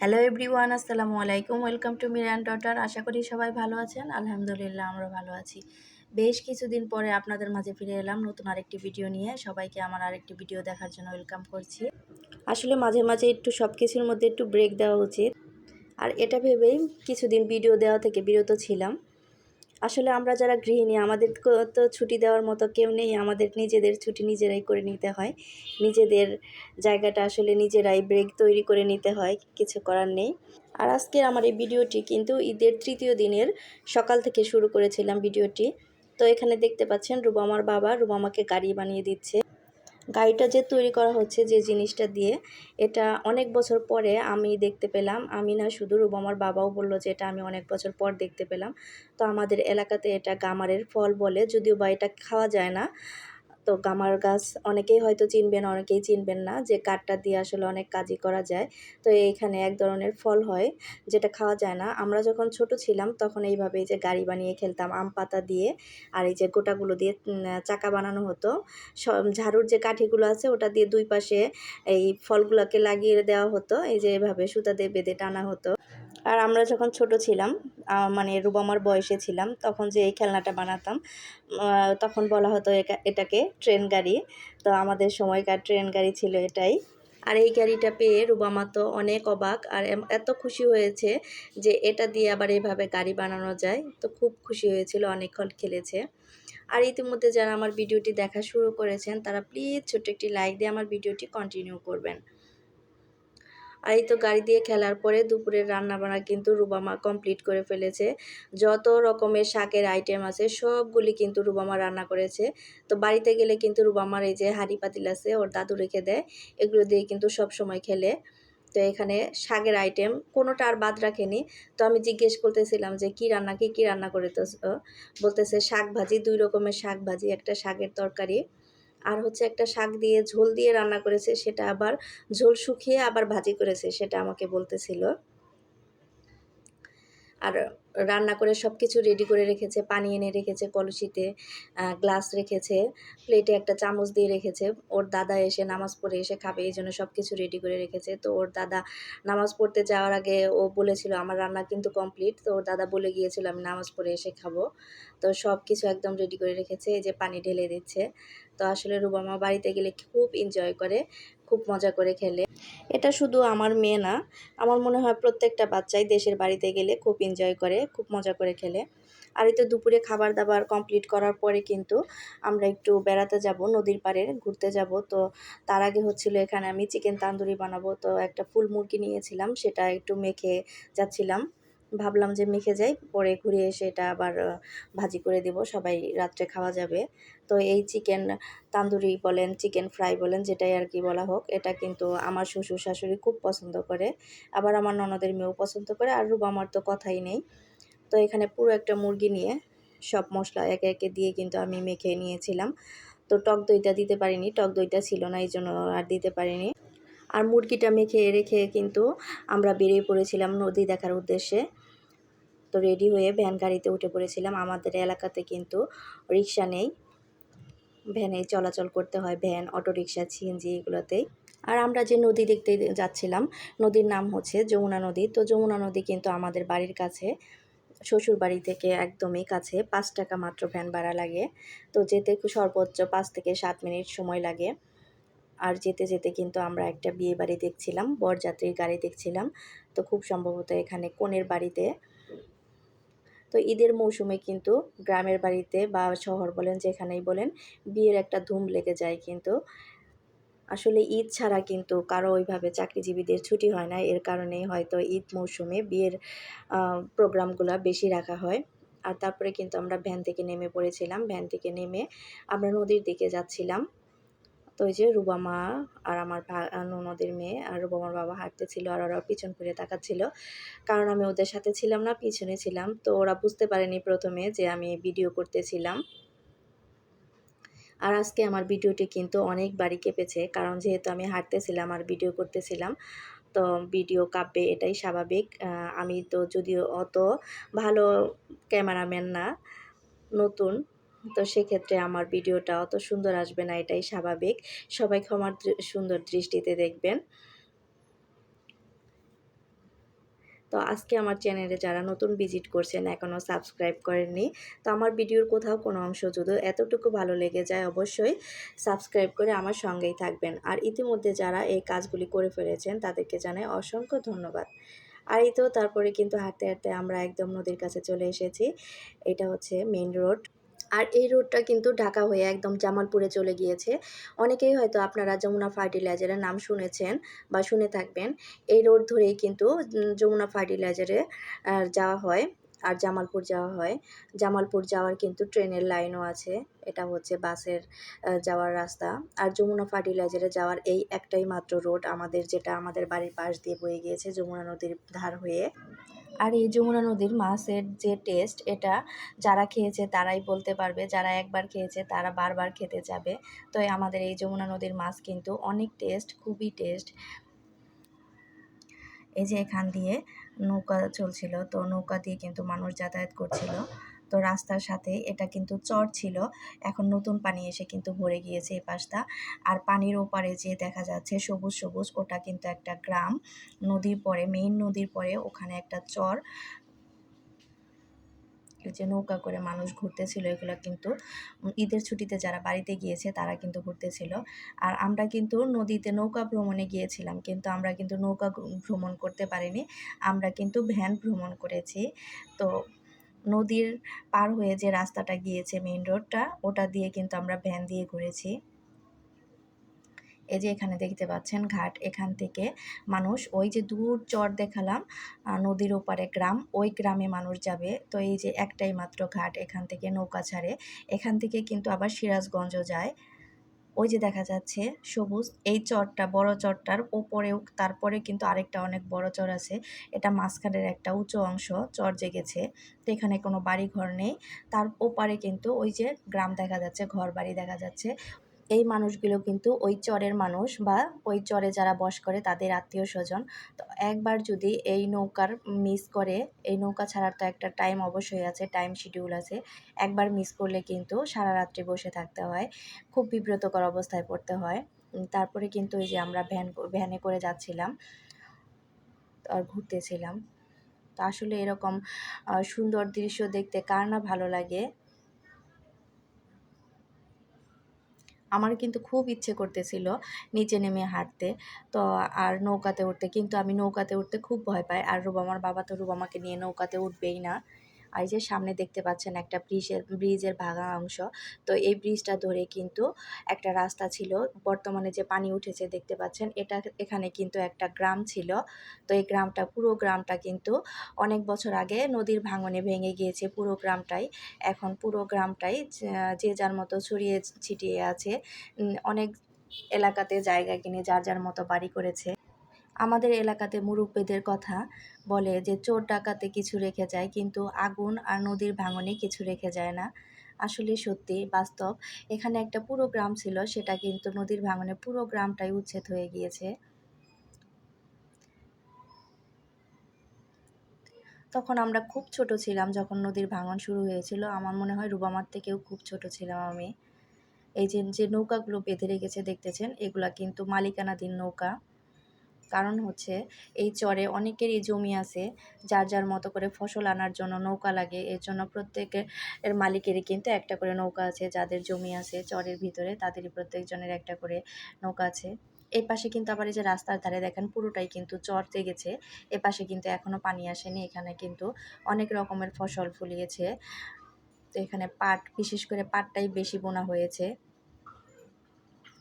Hello everyone আসসালামু আলাইকুম। Welcome to Miran daughter আশা করি সবাই ভালো আছেন। আলহামদুলিল্লাহ আমরা ভালো আছি। বেশ কিছুদিন পরে আপনাদের মাঝে ফিরে এলাম নতুন আরেকটি ভিডিও নিয়ে। সবাইকে আমার আরেকটি ভিডিও দেখার জন্য ওয়েলকাম করছি। আসলে মাঝে মাঝে একটু সব কিছুর মধ্যে একটু ব্রেক দেওয়া উচিত। আর এটা ভেবেই কিছুদিন ভিডিও দেওয়া থেকে বিরত ছিলাম। আসলে আমরা যারা গৃহিণী, আমাদের তো ছুটি দেওয়ার মতো কেউ নেই। আমাদের নিজেদের ছুটি নিজেরাই করে নিতে হয়। নিজেদের জায়গাটা আসলে নিজেরাই ব্রেক তৈরি করে নিতে হয়। কিছু করার নেই। আর আজকের আমার এই ভিডিওটি কিন্তু ঈদের তৃতীয় দিনের সকাল থেকে শুরু করেছিলাম ভিডিওটি। তো এখানে দেখতে পাচ্ছেন রুবামার বাবা। রুবামাকে গাড়ি বানিয়ে দিচ্ছে। গাড়িটা যে তৈরি করা হচ্ছে যে জিনিসটা দিয়ে, এটা অনেক বছর পরে আমি দেখতে পেলাম। আমি না শুধু রুবামার বাবাও বলল যে এটা আমি অনেক বছর পর দেখতে পেলাম। তো আমাদের এলাকাতে এটা গামারের ফল বলে, যদিও বা এটা খাওয়া যায় না। তো গামার গাছ অনেকেই হয়তো চিনবেন, অনেকেই চিনবেন না যে কাঠটা দিয়ে আসলে অনেক কাজই করা যায়। তো এইখানে এক ধরনের ফল হয় যেটা খাওয়া যায় না। আমরা যখন ছোট ছিলাম তখন এইভাবে যে গাড়ি বানিয়ে খেলতাম, আম পাতা দিয়ে আর এই যে গোটাগুলো দিয়ে চাকা বানানো হতো। ঝাড়ুর যে কাঠিগুলো আছে ওটা দিয়ে দুই পাশে এই ফলগুলোকে লাগিয়ে দেওয়া হতো। এই যে এভাবে সুতা দিয়ে বেঁধে টানা হতো। আর আমরা যখন ছোট ছিলাম মানে রুবামার বয়সে ছিলাম, তখন যে এই খেলনাটা বানাতাম তখন বলা হতো এটাকে ট্রেন গাড়ি। তো আমাদের সময়কার ট্রেন গাড়ি ছিল এটাই। আর এই গাড়িটা পেয়ে রুবামা তো অনেক অবাক আর এত খুশি হয়েছে যে এটা দিয়ে আবার এভাবে গাড়ি বানানো যায়। তো খুব খুশি হয়েছিল, অনেকক্ষণ খেলেছে। আর ইতিমধ্যে যারা আমার ভিডিওটি দেখা শুরু করেছেন, তারা প্লিজ ছোট্ট একটি লাইক দিয়ে আমার ভিডিওটি কন্টিনিউ করবেন। আর এই তো গাড়ি দিয়ে খেলার পরে দুপুরের রান্নাবান্না কিন্তু রুবামা কমপ্লিট করে ফেলেছে। যত রকমের শাকের আইটেম আছে, সবগুলি কিন্তু রুবামা রান্না করেছে। তো বাড়িতে গেলে কিন্তু রুবামার এই যে হাঁড়ি পাতিল আছে, ওর দাদু রেখে দেয়। এগুলো দিয়ে কিন্তু সব সময় খেলে। তো এখানে শাকের আইটেম কোনোটা আর বাদ রাখেনি। তো আমি জিজ্ঞেস করতেছিলাম যে, কি রান্না, কি, কী রান্না করে তো বলতেছে শাক ভাজি দুই রকমের শাক ভাজি একটা শাকের তরকারি। আর হচ্ছে একটা শাক দিয়ে ঝোল দিয়ে রান্না করেছে, সেটা আবার ঝোল শুকিয়ে আবার ভাজি করেছে, সেটা আমাকে বলতেছিল। আর রান্না করে সব কিছু রেডি করে রেখেছে, পানি এনে রেখেছে কলসিতে গ্লাস রেখেছে প্লেটে একটা চামচ দিয়ে রেখেছে। ওর দাদা এসে নামাজ পড়ে এসে খাবে, এই জন্য সব কিছু রেডি করে রেখেছে। তো ওর দাদা নামাজ পড়তে যাওয়ার আগে ও বলেছিল, আমার রান্না কিন্তু কমপ্লিট তো ওর দাদা বলে গিয়েছিল, আমি নামাজ পড়ে এসে খাব। তো সব কিছু একদম রেডি করে রেখেছে, এই যে পানি ঢেলে দিচ্ছে। তো আসলে রুবামা বাড়িতে গেলে খুব এনজয় করে, খুব মজা করে খেলে। এটা শুধু আমার মেয়ে না, আমার মনে হয় প্রত্যেকটা বাচ্চাই দেশের বাড়িতে গেলে খুব এনজয় করে, খুব মজা করে খেলে। আর এই তো দুপুরে খাবার দাবার কমপ্লিট করার পরে কিন্তু আমরা একটু বেড়াতে যাব, নদীর পাড়ে ঘুরতে যাব। তো তার আগে হচ্ছিল এখানে আমি চিকেন তান্দুরি বানাবো। তো একটা ফুল মুরগি নিয়েছিলাম, সেটা একটু মেখে যাচ্ছিলাম। ভাবলাম যে মেখে যাই, পরে ঘুরে এসে এটা আবার ভাজি করে দেব, সবাই রাত্রে খাওয়া যাবে। তো এই চিকেন তান্দুরি বলেন, চিকেন ফ্রাই বলেন, যেটাই আর কি বলা হোক, এটা কিন্তু আমার শ্বশুর শাশুড়ি খুব পছন্দ করে। আবার আমার ননদের মেয়েও পছন্দ করে, আর রূপ আমার তো কথাই নেই। তো এখানে পুরো একটা মুরগি নিয়ে সব মশলা একে একে দিয়ে কিন্তু আমি মেখে নিয়েছিলাম। তো টক দইটা দিতে পারিনি, টক দইটা ছিল না এই জন্য আর দিতে পারিনি। আর মুরগিটা মেখে রেখে কিন্তু আমরা বেরিয়ে পড়েছিলাম নদী দেখার উদ্দেশ্যে। তো রেডি হয়ে ভ্যান গাড়িতে উঠে পড়েছিলাম। আমাদের এলাকাতে কিন্তু রিক্সা নেই। ভ্যানে চলাচল করতে হয় ভ্যান অটো রিক্সা সিএনজি এগুলোতেই। আর আমরা যে নদী দেখতে যাচ্ছিলাম, নদীর নাম হচ্ছে যমুনা নদী। তো যমুনা নদী কিন্তু আমাদের বাড়ির কাছে শ্বশুর বাড়ি থেকে একদমই কাছে, পাঁচ টাকা মাত্র ভ্যান ভাড়া লাগে। তো যেতে সর্বোচ্চ পাঁচ থেকে সাত মিনিট সময় লাগে। আর যেতে যেতে কিন্তু আমরা একটা বিয়ে বাড়ি দেখছিলাম, বরযাত্রীর গাড়ি দেখছিলাম। তো খুব সম্ভবত এখানে কোনের বাড়িতে। তো ঈদের মৌসুমে কিন্তু গ্রামের বাড়িতে বা শহর বলেন যেখানেই বলেন, বিয়ের একটা ধুম লেগে যায় কিন্তু। আসলে ঈদ ছাড়া কিন্তু কারও ওইভাবে চাকরিজীবীদের ছুটি হয় না। এর কারণেই হয়তো ঈদ মৌসুমে বিয়ের প্রোগ্রামগুলো বেশি রাখা হয়। আর তারপরে কিন্তু আমরা ভ্যান থেকে নেমে পড়েছিলাম। ভ্যান থেকে নেমে আমরা নদীর দিকে যাচ্ছিলাম। তো ওই যে রুবামা আর আমার ননদের মেয়ে আর রুবামার বাবা হাঁটতেছিল আর ওরা পিছন ফিরে তাকাচ্ছিল। কারণ আমি ওদের সাথে ছিলাম না, পিছনে ছিলাম। তো ওরা বুঝতে পারেনি প্রথমে যে আমি ভিডিও করতেছিলাম। আর আজকে আমার ভিডিওটি কিন্তু অনেক বাড়ি কেঁপেছে, কারণ যেহেতু আমি হাঁটতেছিলাম আর ভিডিও করতেছিলাম, তো ভিডিও কাঁপবে এটাই স্বাভাবিক। আমি তো যদিও অত ভালো ক্যামেরাম্যান না, নতুন তো সেক্ষেত্রে আমার ভিডিওটা অত সুন্দর আসবে না, এটাই স্বাভাবিক। সবাই ক্ষমার সুন্দর দৃষ্টিতে দেখবেন। তো আজকে আমার চ্যানেলে যারা নতুন ভিজিট করছেন, এখনও সাবস্ক্রাইব করেননি, তো আমার ভিডিওর কোথাও কোনো অংশ যদি এতটুকু ভালো লেগে যায়, অবশ্যই সাবস্ক্রাইব করে আমার সঙ্গেই থাকবেন। আর ইতিমধ্যে যারা এই কাজগুলি করে ফেলেছেন, তাদেরকে জানাই অসংখ্য ধন্যবাদ। আর এই তো তারপরে কিন্তু হাঁটতে হাঁটতে আমরা একদম নদীর কাছে চলে এসেছি। এটা হচ্ছে মেইন রোড। আর এই রোডটা কিন্তু ঢাকা হয়ে একদম জামালপুরে চলে গিয়েছে। অনেকেই হয়তো আপনারা যমুনা ফার্টিলাইজারের নাম শুনেছেন বা শুনে থাকবেন। এই রোড ধরেই কিন্তু যমুনা ফার্টিলাইজারে যাওয়া হয় আর জামালপুর যাওয়া হয়। জামালপুর যাওয়ার কিন্তু ট্রেনের লাইনও আছে। এটা হচ্ছে বাসের যাওয়ার রাস্তা। আর যমুনা ফার্টিলাইজারে যাওয়ার এই একটাই মাত্র রোড আমাদের, যেটা আমাদের বাড়ির পাশ দিয়ে বয়ে গিয়েছে যমুনা নদীর ধার হয়ে। আর এই যমুনা নদীর মাছের যে টেস্ট এটা যারা খেয়েছে তারাই বলতে পারবে, যারা একবার খেয়েছে তারা বারবার খেতে যাবে। তো আমাদের এই যমুনা নদীর মাছ কিন্তু অনেক টেস্ট খুবই টেস্ট এই যে এখান দিয়ে নৌকা চলছিল, তো নৌকা দিয়ে কিন্তু মানুষ যাতায়াত করছিল। তো রাস্তার সাথে এটা কিন্তু চর ছিল। এখন নতুন পানি এসে কিন্তু ভরে গিয়েছে এই পাশটা। আর পানির ওপারে যে দেখা যাচ্ছে সবুজ সবুজ, ওটা কিন্তু একটা গ্রাম। নদীর পরে মেইন নদীর পরে ওখানে একটা চর। যে নৌকা করে মানুষ ঘুরতেছিল, এগুলো কিন্তু ঈদের ছুটিতে যারা বাড়িতে গিয়েছে তারা কিন্তু ঘুরতেছিল। আর আমরা কিন্তু নদীতে নৌকা ভ্রমণে গিয়েছিলাম, কিন্তু আমরা কিন্তু নৌকা ভ্রমণ করতে পারিনি। আমরা কিন্তু ভ্যান ভ্রমণ করেছি। তো নদীর পার হয়ে যে রাস্তাটা গিয়েছে মেইন রোডটা ওটা দিয়ে কিন্তু আমরা ভ্যান দিয়ে ঘুরেছি। এই যে এখানে দেখতে পাচ্ছেন ঘাট, এখান থেকে মানুষ ওই যে দূর চর দেখালাম নদীর ওপারে গ্রাম, ওই গ্রামে মানুষ যাবে। তো এই যে একটাই মাত্র ঘাট এখান থেকে নৌকা ছাড়ে। এখান থেকে কিন্তু আবার সিরাজগঞ্জ যায়। ওই যে দেখা যাচ্ছে সবুজ, এই চরটা বড় চরটার ওপরেও তারপরে কিন্তু আরেকটা অনেক বড় চর আছে। এটা মাঝখানের একটা উঁচু অংশ, চর জেগেছে। তো এখানে কোনো বাড়ি ঘর নেই। তার ওপারে কিন্তু ওই যে গ্রাম দেখা যাচ্ছে ঘর বাড়ি দেখা যাচ্ছে। এই মানুষগুলো কিন্তু ওই চরের মানুষ বা ওই চরে যারা বস করে তাদের আত্মীয় স্বজন। তো একবার যদি এই নৌকার মিস করে, এই নৌকা ছাড়ার তো একটা টাইম অবশ্যই আছে টাইম শিডিউল আছে। একবার মিস করলে কিন্তু সারা রাত্রি বসে থাকতে হয়, খুব বিব্রতকর অবস্থায় পড়তে হয়। তারপরে কিন্তু এই যে আমরা ভ্যান ভ্যানে করে যাচ্ছিলাম, আর ঘুরতেছিলাম। তো আসলে এরকম সুন্দর দৃশ্য দেখতে কার না ভালো লাগে? আমার কিন্তু খুব ইচ্ছে করতেছিল নিচে নেমে হাঁটতে। তো আর নৌকাতে উঠতে, কিন্তু আমি নৌকাতে উঠতে খুব ভয় পাই। আর রুবামার বাবা তো রুবামাকে নিয়ে নৌকাতে উঠবেই না। আর এই যে সামনে দেখতে পাচ্ছেন একটা ব্রিজের ব্রিজের ভাঙা অংশ। তো এই ব্রিজটা ধরে কিন্তু একটা রাস্তা ছিল। বর্তমানে যে পানি উঠেছে দেখতে পাচ্ছেন, এটা এখানে কিন্তু একটা গ্রাম ছিল। তো এই গ্রামটা, পুরো গ্রামটা কিন্তু অনেক বছর আগে নদীর ভাঙনে ভেঙে গিয়েছে পুরো গ্রামটাই। এখন পুরো গ্রামটাই যে- যার মতো ছড়িয়ে ছিটিয়ে আছে। অনেক এলাকাতে জায়গা কিনে যার যার মতো বাড়ি করেছে। আমাদের এলাকাতে মুরব্বীদের কথা বলে যে, চোর ডাকাতে কিছু রেখে যায়, কিন্তু আগুন আর নদীর ভাঙনে কিছু রেখে যায় না। আসলে সত্যি, বাস্তব, এখানে একটা পুরো গ্রাম ছিল, সেটা কিন্তু নদীর ভাঙনে পুরো গ্রামটাই উচ্ছেদ হয়ে গিয়েছে। তখন আমরা খুব ছোট ছিলাম যখন নদীর ভাঙন শুরু হয়েছিল। আমার মনে হয় রুবামার থেকেও খুব ছোট ছিলাম আমি। এই যে যে নৌকাগুলো বেঁধে রেখেছে, দেখতেছেন? এগুলা কিন্তু মালিকানাধীন নৌকা। কারণ হচ্ছে এই চরে অনেকেরই জমি আছে, যার যার মতো করে ফসল আনার জন্য নৌকা লাগে। এর জন্য প্রত্যেকের, এর মালিকেরই কিন্তু একটা করে নৌকা আছে, যাদের জমি আছে চরের ভিতরে, তাদেরই প্রত্যেকজনের একটা করে নৌকা আছে। এই পাশে কিন্তু আবার এই যে রাস্তার ধারে দেখেন পুরোটাই কিন্তু চর জেগেছে এ পাশে কিন্তু এখনও পানি আসেনি, এখানে কিন্তু অনেক রকমের ফসল ফলিয়েছে। তো এখানে পাট, বিশেষ করে পাটটাই বেশি বোনা হয়েছে।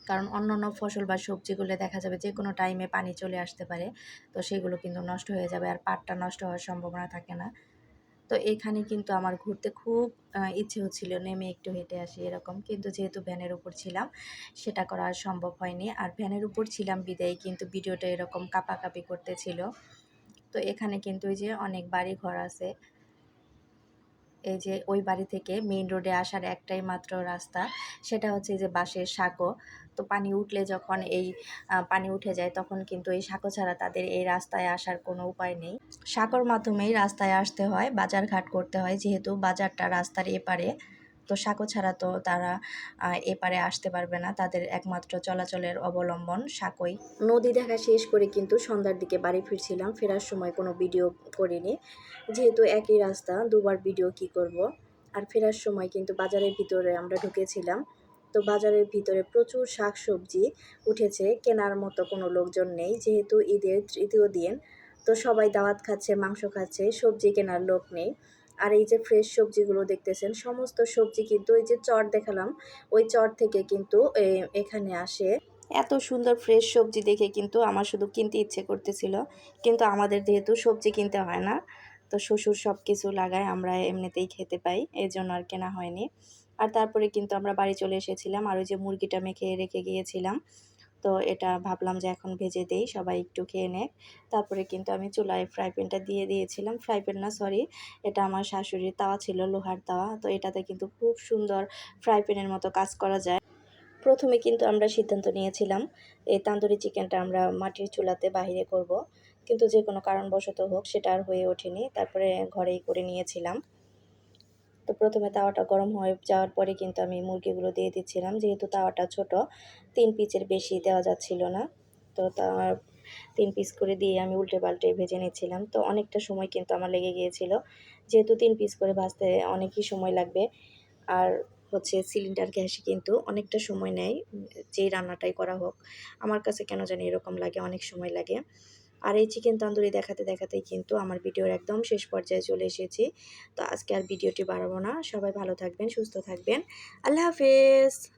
কারণ অন্য অন্য ফসল বা সবজিগুলো দেখা যাবে যে কোনো টাইমে পানি চলে আসতে পারে, তো সেগুলো কিন্তু নষ্ট হয়ে যাবে আর পাটটা নষ্ট হওয়ার সম্ভাবনা থাকে না। তো এখানে কিন্তু আমার ঘুরতে খুব ইচ্ছে হচ্ছিল নেমে একটু হেঁটে আসি এরকম, কিন্তু যেহেতু ভ্যানের উপর ছিলাম, সেটা করা সম্ভব হয়নি। আর ভ্যানের উপর ছিলাম বিদায়, কিন্তু ভিডিওটা এরকম কাপাকাপি করতেছিল। তো এখানে কিন্তু ওই যে অনেক বাড়ি ঘর আছে এই যে ওই বাড়ি থেকে মেইন রোডে আসার একটাই মাত্র রাস্তা, সেটা হচ্ছে যে বাঁশের সাঁকো। তো পানি উঠলে যখন এই পানি উঠে যায় তখন কিন্তু এই সাঁকো ছাড়া তাদের এই রাস্তায় আসার কোনো উপায় নেই। সাঁকোর মাধ্যমেই রাস্তায় আসতে হয় বাজার ঘাট করতে হয়, যেহেতু বাজারটা রাস্তার এপারে। তো সাঁকো ছাড়া তো তারা এপারে আসতে পারবে না। তাদের একমাত্র চলাচলের অবলম্বন সাঁকোই। নদী দেখা শেষ করে কিন্তু সন্ধ্যার দিকে বাড়ি ফিরছিলাম। ফেরার সময় কোনো ভিডিও করিনি। যেহেতু একই রাস্তা, দুবার ভিডিও কি করব? আর ফেরার সময় কিন্তু বাজারের ভিতরে আমরা ঢুকেছিলাম। তো বাজারের ভিতরে প্রচুর শাক সবজি উঠেছে। কেনার মতো কোনো লোকজন নেই। যেহেতু ঈদের তৃতীয় দিন, তো সবাই দাওয়াত খাচ্ছে, মাংস খাচ্ছে, সবজি কেনার লোক নেই। আর এই যে ফ্রেশ সবজিগুলো দেখতেছেন, সমস্ত সবজি কিন্তু এই যে চর দেখালাম, ওই চর থেকে কিন্তু এখানে আসে। এত সুন্দর ফ্রেশ সবজি দেখে কিন্তু আমার শুধু কিনতে ইচ্ছে করতেছিল, কিন্তু আমাদের যেহেতু সবজি কিনতে হয় না, তো শ্বশুর সব কিছু লাগায় আমরা এমনিতেই খেতে পাই এই জন্য আর কেনা হয়নি। আর তারপরে কিন্তু আমরা বাড়ি চলে এসেছিলাম, আর ওই যে মুরগিটা মেখে রেখে গিয়েছিলাম তো এটা ভাবলাম যে এখন ভেজে দেই, সবাই একটু খেয়ে নেক। তারপরে কিন্তু আমি চুলায় ফ্রাই প্যানটা দিয়ে দিয়েছিলাম। ফ্রাই প্যান না সরি এটা আমার শাশুড়ির তাওয়া ছিল, লোহার তাওয়া। তো এটাতে কিন্তু খুব সুন্দর ফ্রাই প্যানের মতো কাজ করা যায়। প্রথমে কিন্তু আমরা সিদ্ধান্ত নিয়েছিলাম, এই তান্দুরি চিকেনটা আমরা মাটির চুলাতে বাহিরে করব। কিন্তু যে কোনো কারণবশত হোক, সেটা আর হয়ে ওঠেনি। তারপরে ঘরেই করে নিয়েছিলাম। তো প্রথমে তাওয়াটা গরম হয়ে যাওয়ার পরে কিন্তু আমি মুরগিগুলো দিয়ে দিচ্ছিলাম। যেহেতু তাওয়াটা ছোট, তিন পিচের বেশি দেওয়া যাচ্ছিল না। তো তার তিন পিস করে দিয়ে আমি উল্টে পাল্টে ভেজে নিচ্ছিলাম। তো অনেকটা সময় কিন্তু আমার লেগে গিয়েছিল। যেহেতু তিন পিস করে ভাজতে অনেকই সময় লাগবে। আর হচ্ছে সিলিন্ডার গ্যাসে কিন্তু অনেকটা সময় নেয়। যেই রান্নাটাই করা হোক, আমার কাছে কেন জানি এরকম লাগে, অনেক সময় লাগে। আর এই চিকেন তন্দুরি দেখাতে দেখাতেই কিন্তু আমার ভিডিওর একদম শেষ পর্যায়ে চলে এসেছি। তো আজকে আর ভিডিওটি বাড়াবো না। সবাই ভালো থাকবেন, সুস্থ থাকবেন। আল্লাহ হাফেজ।